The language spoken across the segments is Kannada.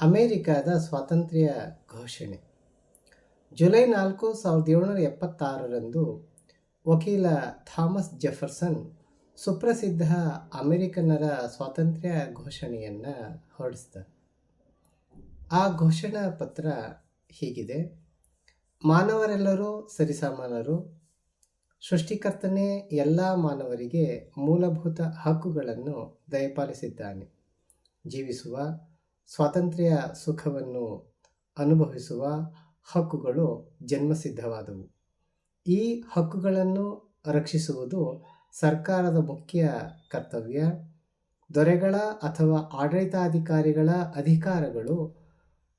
ಅಮೇರಿಕಾದ ಸ್ವಾತಂತ್ರ್ಯ ಘೋಷಣೆ. ಜುಲೈ ನಾಲ್ಕು, ಸಾವಿರದ ಏಳ್ನೂರ ಎಪ್ಪತ್ತಾರರಂದು ವಕೀಲ ಥಾಮಸ್ ಜೆಫರ್ಸನ್ ಸುಪ್ರಸಿದ್ಧ ಅಮೆರಿಕನ್ನರ ಸ್ವಾತಂತ್ರ್ಯ ಘೋಷಣೆಯನ್ನು ಹೊರಡಿಸ್ತಾರೆ ಆ ಘೋಷಣಾ ಪತ್ರ ಹೀಗಿದೆ. ಮಾನವರೆಲ್ಲರೂ ಸರಿಸಮಾನರು. ಸೃಷ್ಟಿಕರ್ತನೇ ಎಲ್ಲ ಮಾನವರಿಗೆ ಮೂಲಭೂತ ಹಕ್ಕುಗಳನ್ನು ದಯಪಾಲಿಸಿದ್ದಾನೆ. ಜೀವಿಸುವ ಸ್ವಾತಂತ್ರ್ಯ ಸುಖವನ್ನು ಅನುಭವಿಸುವ ಹಕ್ಕುಗಳು ಜನ್ಮಸಿದ್ಧವಾದವು. ಈ ಹಕ್ಕುಗಳನ್ನು ರಕ್ಷಿಸುವುದು ಸರ್ಕಾರದ ಮುಖ್ಯ ಕರ್ತವ್ಯ. ದೊರೆಗಳ ಅಥವಾ ಆಡಳಿತಾಧಿಕಾರಿಗಳ ಅಧಿಕಾರಗಳು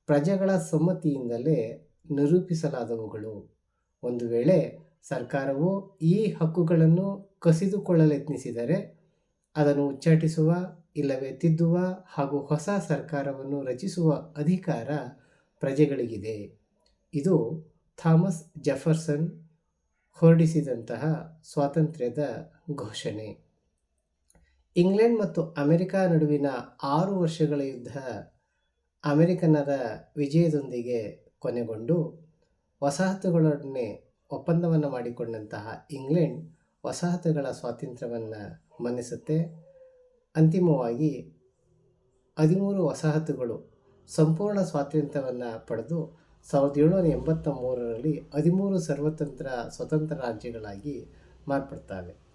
ಪ್ರಜೆಗಳ ಸಮ್ಮತಿಯಿಂದಲೇ ನಿರೂಪಿಸಲಾದವುಗಳು. ಒಂದು ವೇಳೆ ಸರ್ಕಾರವು ಈ ಹಕ್ಕುಗಳನ್ನು ಕಸಿದುಕೊಳ್ಳಲೆತ್ನಿಸಿದರೆ ಅದನ್ನು ಉಚ್ಚಾಟಿಸುವ ಇಲ್ಲವೇ? ತಿದ್ದುವ ಹಾಗೂ ಹೊಸ ಸರ್ಕಾರವನ್ನು ರಚಿಸುವ ಅಧಿಕಾರ ಪ್ರಜೆಗಳಿಗಿದೆ. ಇದು ಥಾಮಸ್ ಜೆಫರ್ಸನ್ ಹೊರಡಿಸಿದಂತಹ ಸ್ವಾತಂತ್ರ್ಯದ ಘೋಷಣೆ. ಇಂಗ್ಲೆಂಡ್ ಮತ್ತು ಅಮೆರಿಕ ನಡುವಿನ ಆರು ವರ್ಷಗಳ ಯುದ್ಧ ಅಮೆರಿಕನದ ವಿಜಯದೊಂದಿಗೆ ಕೊನೆಗೊಂಡು ವಸಾಹತುಗಳೊಡನೆ ಒಪ್ಪಂದವನ್ನು ಮಾಡಿಕೊಂಡಂತಹ ಇಂಗ್ಲೆಂಡ್ ವಸಾಹತುಗಳ ಸ್ವಾತಂತ್ರ್ಯವನ್ನು ಮನ್ನಿಸುತ್ತೆ. ಅಂತಿಮವಾಗಿ ಹದಿಮೂರು ವಸಾಹತುಗಳು ಸಂಪೂರ್ಣ ಸ್ವಾತಂತ್ರ್ಯವನ್ನು ಪಡೆದು ಸಾವಿರದ ಏಳ್ನೂರ ಎಂಬತ್ತ ಮೂರರಲ್ಲಿ ಹದಿಮೂರು ಸರ್ವತಂತ್ರ, ಸ್ವತಂತ್ರ ರಾಜ್ಯಗಳಾಗಿ ಮಾರ್ಪಡ್ತವೆ.